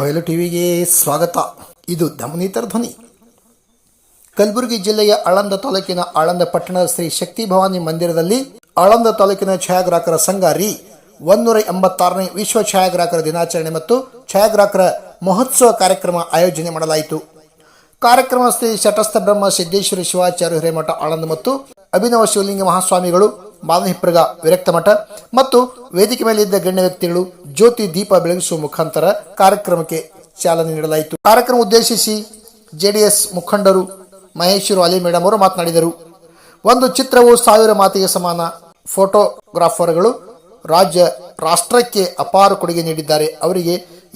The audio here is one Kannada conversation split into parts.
ಬಯಲು ಟಿವಿಗೆ ಸ್ವಾಗತ. ಇದು ಧಮನಿ ಧ್ವನಿ. ಕಲಬುರಗಿ ಜಿಲ್ಲೆಯ ಆಳಂದ ತಾಲೂಕಿನ ಆಳಂದ ಪಟ್ಟಣದ ಶ್ರೀ ಶಕ್ತಿ ಭವಾನಿ ಮಂದಿರದಲ್ಲಿ ಆಳಂದ ತಾಲೂಕಿನ ಛಾಯಾಗ್ರಾಹಕರ ಸಂಘ ರೀ ಒಂದೂರ ಎಂಬತ್ತಾರನೇ ವಿಶ್ವ ಛಾಯಾಗ್ರಾಹಕರ ದಿನಾಚರಣೆ ಮತ್ತು ಛಾಯಾಗ್ರಾಹಕರ ಮಹೋತ್ಸವ ಕಾರ್ಯಕ್ರಮ ಆಯೋಜನೆ ಮಾಡಲಾಯಿತು. ಕಾರ್ಯಕ್ರಮ ಶ್ರೀ ಶಟಸ್ಥ ಬ್ರಹ್ಮ ಸಿದ್ದೇಶ್ವರ ಶಿವಾಚಾರ್ಯ ಹಿರೇಮಠ ಆಳಂದ ಮತ್ತು ಅಭಿನವ ಶಿವಲಿಂಗ ಮಹಾಸ್ವಾಮಿಗಳು ಮಾದಹಿಪ್ರಗ ವಿರಕ್ತ ಮಠ ಮತ್ತು ವೇದಿಕೆ ಮೇಲೆ ಇದ್ದ ಗಣ್ಯ ವ್ಯಕ್ತಿಗಳು ಜ್ಯೋತಿ ದೀಪ ಬೆಳಗಿಸುವ ಮುಖಾಂತರ ಕಾರ್ಯಕ್ರಮಕ್ಕೆ ಚಾಲನೆ ನೀಡಲಾಯಿತು. ಕಾರ್ಯಕ್ರಮ ಉದ್ದೇಶಿಸಿ ಜೆಡಿಎಸ್ ಮುಖಂಡರು ಮಹೇಶ್ವರು ಅಲಿ ಮೇಡಮ್ ಅವರು ಮಾತನಾಡಿದರು. ಒಂದು ಚಿತ್ರವು ಸಾವಿರ ಮಾತಿಗೆ ಸಮಾನ ಫೋಟೋಗ್ರಾಫರ್ಗಳು ರಾಜ್ಯ ರಾಷ್ಟ್ರಕ್ಕೆ ಅಪಾರ ಕೊಡುಗೆ ನೀಡಿದ್ದಾರೆ. ಅವರಿಗೆ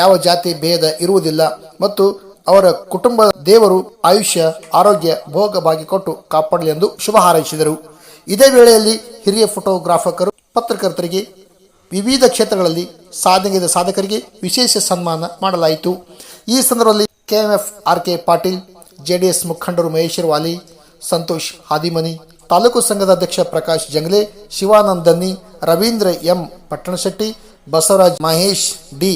ಯಾವ ಜಾತಿ ಭೇದ ಇರುವುದಿಲ್ಲ ಮತ್ತು ಅವರ ಕುಟುಂಬ ದೇವರು ಆಯುಷ್ಯ, ಆರೋಗ್ಯ ಭೋಗ ಭಾಗಿಕೊಟ್ಟು ಕಾಪಾಡಲಿ ಎಂದು ಶುಭ ಹಾರೈಸಿದರು. ಇದೇ ವೇಳೆಯಲ್ಲಿ ಹಿರಿಯ ಫೋಟೋಗ್ರಾಫಕರು, ಪತ್ರಕರ್ತರಿಗೆ ವಿವಿಧ ಕ್ಷೇತ್ರಗಳಲ್ಲಿ ಸಾಧನೆಗಿದ ಸಾಧಕರಿಗೆ ವಿಶೇಷ ಸನ್ಮಾನ ಮಾಡಲಾಯಿತು. ಈ ಸಂದರ್ಭದಲ್ಲಿ KMF R K Patil, JDS ಮುಖಂಡರು ಮಹೇಶ್ವರ ವಾಲಿ ಸಂತೋಷ್ ಹಾದಿಮನಿ, ತಾಲೂಕು ಸಂಘದ ಅಧ್ಯಕ್ಷ Prakash Jangle Shivanand Danni Ravindra M Pattanashetti, Basavaraj Mahesh D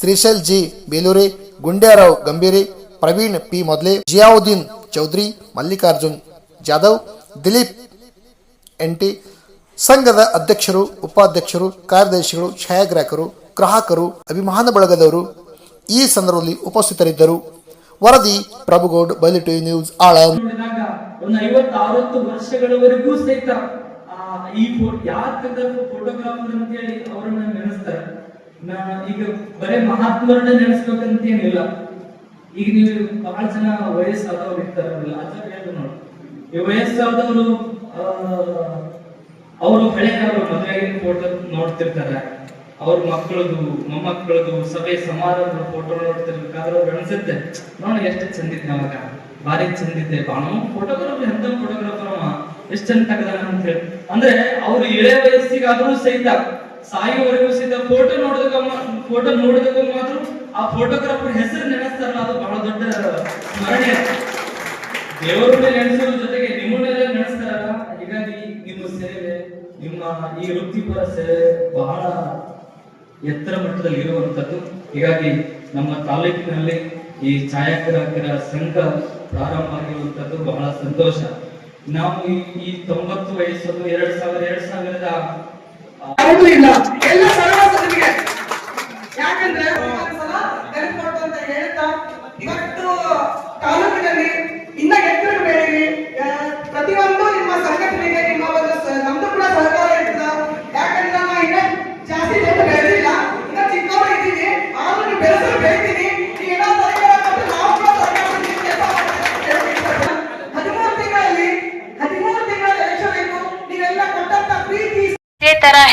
Shrishail G Belure, Gundyarao Gambhire, Praveen P Modale, Ziauddin Chaudhary, Mallikarjun Jadhav, Dilip ಎಂಟಿ ಸಂಘದ ಅಧ್ಯಕ್ಷರು, ಉಪಾಧ್ಯಕ್ಷರು, ಕಾರ್ಯದರ್ಶಿಗಳು, ಛಾಯಾಗ್ರಾಹಕರು, ಗ್ರಾಹಕರು, ಅಭಿಮಾನ ಬಳಗದವರು ಈ ಸಂದರ್ಭದಲ್ಲಿ ಉಪಸ್ಥಿತರಿದ್ದರು. ವರದಿ, ಪ್ರಭುಗೌಡ್ ಬಯಲು ಟಿವಿ ನ್ಯೂಸ್, ಆಳಂ. ಒಂದು ಐವತ್ತು ಅರವತ್ತು ವರ್ಷಗಳವರೆಗೂ ಸಹಿತ ಈ ಈಗ ಬರೇ ಮಹಾತ್ಮರನ್ನ ನೆನೆಸ್ಬೇಕಂತ ಏನಿಲ್ಲ ಈಗ ನೀವು ಬಹಳ ಜನ ವಯಸ್ಸಾದವ್ರು ಇರ್ತಾರಲ್ಲ, ಆಚಾರ್ಯ ನೋಡಿ. ಈ ವಯಸ್ಸಾದವರು ಅವರು ಹಳೆ ಕಾಲದ ಫೋಟೋ ನೋಡ್ತಿರ್ತಾರೆ. ಅವ್ರ ಮಕ್ಕಳದು ಮೊಮ್ಮಕ್ಕಳದು ಸಭೆ ಸಮಾರಂಭದ ಫೋಟೋ ನೋಡ್ತಿರ್ಬೇಕಾದ್ರೆ ಅವ್ರು ಅನ್ಸುತ್ತೆ, ನೋಡ ಎಷ್ಟು ಚಂದಿದ್ದೆ ಅವಾಗ. ಭಾರಿ ಚಂದಿದ್ದೆ ಬಾಣ ಫೋಟೋಗ್ರಾಫರ್ ಎಂತ ಫೋಟೋಗ್ರಾಫರ್ ಎಷ್ಟು ಚಂದ ತೆಗ್ದಾನ ಅಂತ ಹೇಳಿ. ಅಂದ್ರೆ ಅವ್ರು ಇಳೆ ವಯಸ್ಸಿಗಾದ್ರೂ ಸಹಿತ, ಸಾಯುವವರೆಗೂ ಸಹಿತ ಫೋಟೋ ನೋಡಿದಾಗ ಫೋಟೋ ನೋಡಿದಾಗ ಮಾತ್ರ ಆ ಫೋಟೋಗ್ರಾಫರ್ ಹೆಸರು ನೆನೆಸ್ತಾರಲ್ಲ, ಅದು ಬಹಳ ದೊಡ್ಡ ಸ್ಮರಣೆ. ಮೇಲೆ ನೆನೆಸೋದ್ರ ಜೊತೆಗೆ ನಿಮ್ಮ ಸೇವೆ ನಿಮ್ಮ ಈ ವೃತ್ತಿಪರ ಸೇವೆ ಬಹಳ ಎತ್ತರ ಮಟ್ಟದಲ್ಲಿ ಇರುವಂತದ್ದು ಹೀಗಾಗಿ ನಮ್ಮ ತಾಲೂಕಿನಲ್ಲಿ ಈ ಛಾಯಾಗ್ರಾಹಕರ ಸಂಘ ಪ್ರಾರಂಭ ಆಗಿರುವಂತದ್ದು ಬಹಳ ಸಂತೋಷ. ನಾವು ಈ ಈ ತೊಂಬತ್ತು ವಯಸ್ಸನ್ನು ಎರಡ್ ಸಾವಿರ ಎರಡ್ ಸಾವಿರದ ಯಾಕಂದ್ರೆ